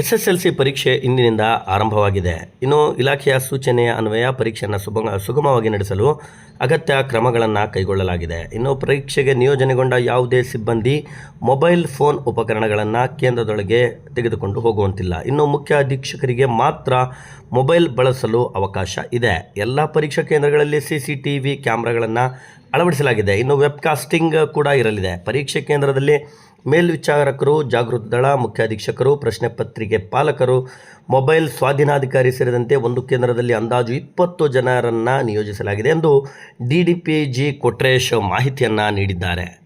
S ಪರೀಕ್ಷೆ ಇಂದಿನಿಂದ ಆರಂಭವಾಗಿದೆ. ಇನ್ನು ಇಲಾಖೆಯ ಸೂಚನೆಯ ಅನ್ವಯ ಪರೀಕ್ಷೆಯನ್ನು ಸುಗಮ ಸುಗಮವಾಗಿ ನಡೆಸಲು ಅಗತ್ಯ ಕ್ರಮಗಳನ್ನು ಕೈಗೊಳ್ಳಲಾಗಿದೆ. ಇನ್ನು ಪರೀಕ್ಷೆಗೆ ನಿಯೋಜನೆಗೊಂಡ ಯಾವುದೇ ಸಿಬ್ಬಂದಿ ಮೊಬೈಲ್ ಫೋನ್ ಉಪಕರಣಗಳನ್ನು ಕೇಂದ್ರದೊಳಗೆ ತೆಗೆದುಕೊಂಡು ಹೋಗುವಂತಿಲ್ಲ. ಇನ್ನು ಮುಖ್ಯ ಅಧೀಕ್ಷಕರಿಗೆ ಮಾತ್ರ ಮೊಬೈಲ್ ಬಳಸಲು ಅವಕಾಶ ಇದೆ. ಎಲ್ಲ ಪರೀಕ್ಷಾ ಕೇಂದ್ರಗಳಲ್ಲಿ ಸಿ ಸಿ ಟಿ ವಿ ಕ್ಯಾಮ್ರಾಗಳನ್ನು ಅಳವಡಿಸಲಾಗಿದೆ. ಇನ್ನು ವೆಬ್ಕಾಸ್ಟಿಂಗ್ ಕೂಡ ಇರಲಿದೆ. ಪರೀಕ್ಷೆ ಕೇಂದ್ರದಲ್ಲಿ ಮೇಲ್ವಿಚಾರಕರು, ಜಾಗೃತ ದಳ ಮುಖ್ಯ ಅಧೀಕ್ಷಕರು ಪ್ರಶ್ನೆ ಪತ್ರಿಕೆ ಪಾಲಕರು, ಮೊಬೈಲ್ ಸ್ವಾಧೀನಾಧಿಕಾರಿ ಸೇರಿದಂತೆ ಒಂದು ಕೇಂದ್ರದಲ್ಲಿ ಅಂದಾಜು ಇಪ್ಪತ್ತು ಜನರನ್ನು ನಿಯೋಜಿಸಲಾಗಿದೆ ಎಂದು D D P G Kotresh ಮಾಹಿತಿಯನ್ನು ನೀಡಿದ್ದಾರೆ.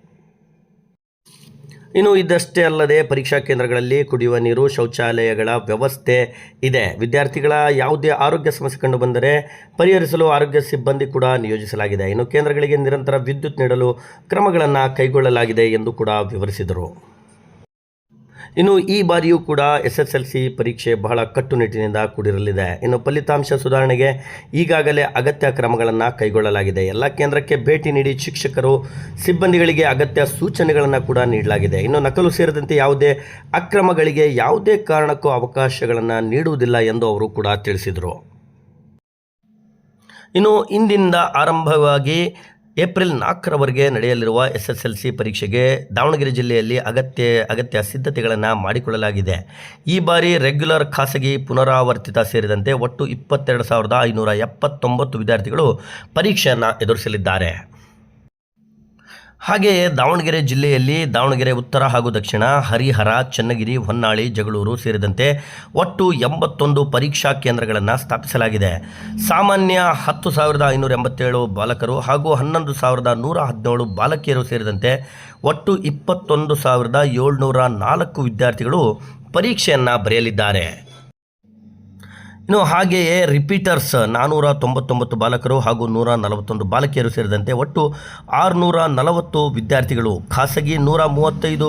ಇನ್ನು ಇದಷ್ಟೇ ಅಲ್ಲದೆ ಪರೀಕ್ಷಾ ಕೇಂದ್ರಗಳಲ್ಲಿ ಕುಡಿಯುವ ನೀರು, ಶೌಚಾಲಯಗಳ ವ್ಯವಸ್ಥೆ ಇದೆ. ವಿದ್ಯಾರ್ಥಿಗಳ ಯಾವುದೇ ಆರೋಗ್ಯ ಸಮಸ್ಯೆ ಕಂಡು ಬಂದರೆ ಪರಿಹರಿಸಲು ಆರೋಗ್ಯ ಸಿಬ್ಬಂದಿ ಕೂಡ ನಿಯೋಜಿಸಲಾಗಿದೆ. ಇನ್ನು ಕೇಂದ್ರಗಳಿಗೆ ನಿರಂತರ ವಿದ್ಯುತ್ ನೀಡಲು ಕ್ರಮಗಳನ್ನು ಕೈಗೊಳ್ಳಲಾಗಿದೆ ಎಂದು ಕೂಡ ವಿವರಿಸಿದರು. ಇನ್ನು ಈ ಬಾರಿಯೂ ಕೂಡ ಎಸ್ ಎಸ್ ಎಲ್ ಸಿ ಪರೀಕ್ಷೆ ಬಹಳ ಕಟ್ಟುನಿಟ್ಟಿನಿಂದ ಕೂಡಿರಲಿದೆ. ಇನ್ನು ಫಲಿತಾಂಶ ಸುಧಾರಣೆಗೆ ಈಗಾಗಲೇ ಅಗತ್ಯ ಕ್ರಮಗಳನ್ನು ಕೈಗೊಳ್ಳಲಾಗಿದೆ. ಎಲ್ಲ ಕೇಂದ್ರಕ್ಕೆ ಭೇಟಿ ನೀಡಿ ಶಿಕ್ಷಕರು, ಸಿಬ್ಬಂದಿಗಳಿಗೆ ಅಗತ್ಯ ಸೂಚನೆಗಳನ್ನು ಕೂಡ ನೀಡಲಾಗಿದೆ. ಇನ್ನು ನಕಲು ಸೇರಿದಂತೆ ಯಾವುದೇ ಅಕ್ರಮಗಳಿಗೆ ಯಾವುದೇ ಕಾರಣಕ್ಕೂ ಅವಕಾಶಗಳನ್ನು ನೀಡುವುದಿಲ್ಲ ಎಂದು ಅವರು ಕೂಡ ತಿಳಿಸಿದರು. ಇನ್ನು ಇಂದಿನಿಂದ ಆರಂಭವಾಗಿ ಏಪ್ರಿಲ್ ನಾಲ್ಕರವರೆಗೆ ನಡೆಯಲಿರುವ ಎಸ್ ಎಸ್ ಎಲ್ ಸಿ ಪರೀಕ್ಷೆಗೆ ದಾವಣಗೆರೆ ಜಿಲ್ಲೆಯಲ್ಲಿ ಅಗತ್ಯ ಅಗತ್ಯ ಸಿದ್ಧತೆಗಳನ್ನು ಮಾಡಿಕೊಳ್ಳಲಾಗಿದೆ. ಈ ಬಾರಿ ರೆಗ್ಯುಲರ್ ಖಾಸಗಿ ಪುನರಾವರ್ತಿತ ಸೇರಿದಂತೆ ಒಟ್ಟು ಇಪ್ಪತ್ತೆರಡು ಸಾವಿರದ ಐನೂರ ಎಪ್ಪತ್ತೊಂಬತ್ತು ವಿದ್ಯಾರ್ಥಿಗಳು ಪರೀಕ್ಷೆಯನ್ನು ಎದುರಿಸಲಿದ್ದಾರೆ. ಹಾಗೆಯೇ ದಾವಣಗೆರೆ ಜಿಲ್ಲೆಯಲ್ಲಿ ದಾವಣಗೆರೆ, ಉತ್ತರ ಹಾಗೂ ದಕ್ಷಿಣ, ಹರಿಹರ, ಚನ್ನಗಿರಿ, ಹೊನ್ನಾಳಿ, ಜಗಳೂರು ಸೇರಿದಂತೆ ಒಟ್ಟು ಎಂಬತ್ತೊಂದು ಪರೀಕ್ಷಾ ಕೇಂದ್ರಗಳನ್ನು ಸ್ಥಾಪಿಸಲಾಗಿದೆ. ಸಾಮಾನ್ಯ ಹತ್ತು ಸಾವಿರದ ಐನೂರ ಎಂಬತ್ತೇಳು ಬಾಲಕರು ಹಾಗೂ ಹನ್ನೊಂದು ಸಾವಿರದ ನೂರ ಹದಿನೇಳು ಬಾಲಕಿಯರು ಸೇರಿದಂತೆ ಒಟ್ಟು ಇಪ್ಪತ್ತೊಂದು ಸಾವಿರದ ಏಳ್ನೂರ ನಾಲ್ಕು ವಿದ್ಯಾರ್ಥಿಗಳು ಪರೀಕ್ಷೆಯನ್ನು ಬರೆಯಲಿದ್ದಾರೆ. ಇನ್ನು ಹಾಗೆಯೇ ರಿಪೀಟರ್ಸ್ ನಾನ್ನೂರ ತೊಂಬತ್ತೊಂಬತ್ತು ಬಾಲಕರು ಹಾಗೂ ನೂರ ನಲವತ್ತೊಂದು ಬಾಲಕಿಯರು ಸೇರಿದಂತೆ ಒಟ್ಟು ಆರುನೂರ ನಲವತ್ತು ವಿದ್ಯಾರ್ಥಿಗಳು, ಖಾಸಗಿ ನೂರ ಮೂವತ್ತೈದು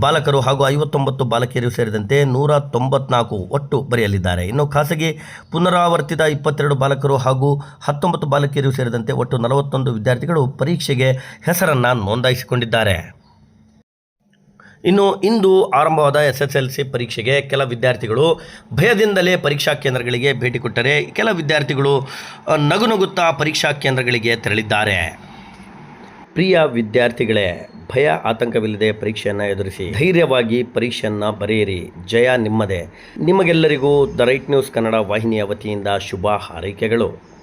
ಬಾಲಕರು ಹಾಗೂ ಐವತ್ತೊಂಬತ್ತು ಬಾಲಕಿಯರು ಸೇರಿದಂತೆ ನೂರ ತೊಂಬತ್ನಾಲ್ಕು ಒಟ್ಟು ಬರೆಯಲಿದ್ದಾರೆ. ಇನ್ನು ಖಾಸಗಿ ಪುನರಾವರ್ತಿತ ಇಪ್ಪತ್ತೆರಡು ಬಾಲಕರು ಹಾಗೂ ಹತ್ತೊಂಬತ್ತು ಬಾಲಕಿಯರು ಸೇರಿದಂತೆ ಒಟ್ಟು ನಲವತ್ತೊಂದು ವಿದ್ಯಾರ್ಥಿಗಳು ಪರೀಕ್ಷೆಗೆ ಹೆಸರನ್ನು ನೋಂದಾಯಿಸಿಕೊಂಡಿದ್ದಾರೆ. ಇನ್ನು ಇಂದು ಆರಂಭವಾದ ಎಸ್ ಎಸ್ ಎಲ್ ಸಿ ಪರೀಕ್ಷೆಗೆ ಕೆಲ ವಿದ್ಯಾರ್ಥಿಗಳು ಭಯದಿಂದಲೇ ಪರೀಕ್ಷಾ ಕೇಂದ್ರಗಳಿಗೆ ಭೇಟಿ ಕೊಟ್ಟರೆ ಕೆಲ ವಿದ್ಯಾರ್ಥಿಗಳು ನಗುನಗುತ್ತಾ ನಗು ನಗುತ್ತಾ ಪರೀಕ್ಷಾ ಕೇಂದ್ರಗಳಿಗೆ ತೆರಳಿದ್ದಾರೆ. ಪ್ರಿಯ ವಿದ್ಯಾರ್ಥಿಗಳೇ, ಭಯ ಆತಂಕವಿಲ್ಲದೆ ಪರೀಕ್ಷೆಯನ್ನು ಎದುರಿಸಿ ಧೈರ್ಯವಾಗಿ ಪರೀಕ್ಷೆಯನ್ನು ಬರೆಯಿರಿ. ಜಯ ನಿಮ್ಮದೇ. ನಿಮಗೆಲ್ಲರಿಗೂ ದ ರೈಟ್ ನ್ಯೂಸ್ ಕನ್ನಡ ವಾಹಿನಿಯ ವತಿಯಿಂದ ಶುಭ ಹಾರೈಕೆಗಳು.